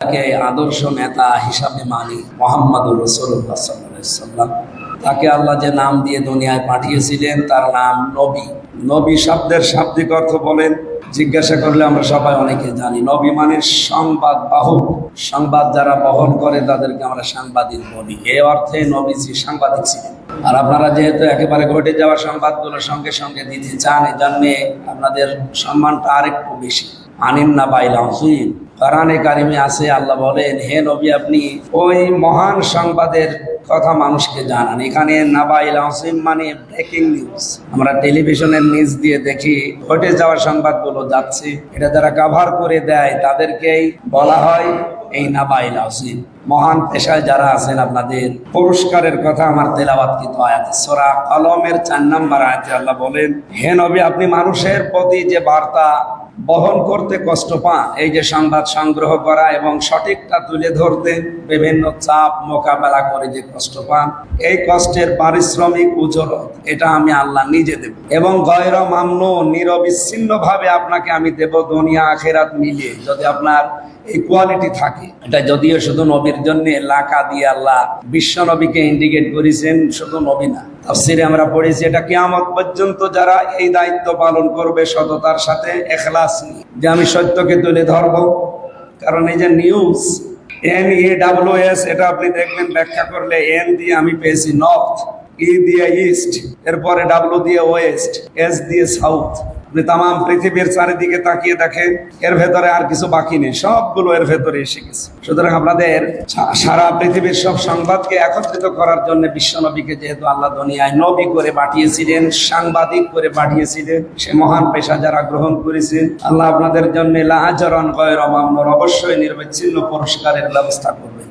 তাকে আদর্শ নেতা হিসাবে মানি মোহাম্মদুর রসুল্লাহ তাকে আল্লাহ যে নাম দিয়ে দুনিয়ায় পাঠিয়েছিলেন, তার নাম নবী। নবী শব্দের শাব্দিক অর্থ বলেন, জিজ্ঞাসা করলে আমরা সবাই অনেকে জানি, নবী মানে সংবাদ বাহক সংবাদ যারা বহন করে, তাদেরকে আমরা সাংবাদিক বলি। এই অর্থে নবীজি সাংবাদিক ছিলেন। আর আপনারা যেহেতু একেবারে ঘটে যাওয়া সংবাদগুলো সঙ্গে সঙ্গে দিতে চান এই জন্যে আপনাদের সম্মানটা আরেকটু বেশি। আনিন না বাইলাম সুইন কোরআনে কারিমে আছে, আল্লাহ বলেন, হে নবী, আপনি ওই মহান সংবাদের কথা মানুষকে জানান। এখানে নাবাইল আসিম মানে ব্রেকিং নিউজ আমরা টেলিভিশনের নিউজ দিয়ে দেখি, ঘটে যাওয়া সংবাদগুলো যাচ্ছে। এটা যারা কাভার করে দেয়, তাদেরকেই বলা হয় এই নাবাইল আসিম মহান পেশায় যারা আছেন আপনাদের, পুরস্কারের কথা আমার তেলাবাতকৃত আয়াতে, সোরা কলমের চার নম্বর আয়াতে আল্লাহ বলেন, হে নবী, আপনি মানুষের প্রতি যে বার্তা বহন করতে কষ্ট পান। এই যে সংবাদ সংগ্রহ করা এবং সঠিকটা তুলে ধরতে বিভিন্ন চাপ মোকাবেলা করে যে কষ্ট পান, এই কষ্টের পারিশ্রমিক উজরত এটা আমি আল্লাহ নিজে দেব। এবং গয়র মামন নিরবিচ্ছিন্ন ভাবে আপনাকে আমি দেব দুনিয়া আখেরাত মিলিয়ে। যদি আপনার এই কোয়ালিটি থাকে। এটা যদিও শুধু নবীর জন্য, লাকা দিয়ে আল্লাহ বিশ্ব নবীকে ইন্ডিকেট করেছেন, শুধু নবী না। তাফসিরে আমরা পড়েছি, এটা কিয়ামত পর্যন্ত যারা এই দায়িত্ব পালন করবে সততার সাথে এখলাস নিয়ে। যে আমি সত্যকে তুলে ধরব, কারণ এই যে news N A W S এটা আপনি দেখবেন, ব্যাখ্যা করলে এন দিয়ে আমি পেয়েছি নর্থ ই দিয়ে ইস্ট এরপরে ডাব্লিউ দিয়ে ওয়েস্ট এস দিয়ে সাউথ আপনি তাম পৃথিবীর চারিদিকে তাকিয়ে দেখেন, এর ভেতরে আর কিছু বাকি নেই, সবগুলো এর ভেতরে এসে গেছে। সুতরাং আপনাদের সারা পৃথিবীর সব সংবাদকে একত্রিত করার জন্য বিশ্বনবীকে যেহেতু আল্লাহ দুনিয়ায় নবী করে পাঠিয়েছিলেন, সাংবাদিক করে পাঠিয়েছিলেন, সে মহান পেশা যারা গ্রহণ করেছেন আল্লাহ আপনাদের জন্য লাহাজরণ গয়ের অমামনর অবশ্যই নির্বিচ্ছিন্ন পুরস্কারের ব্যবস্থা করবে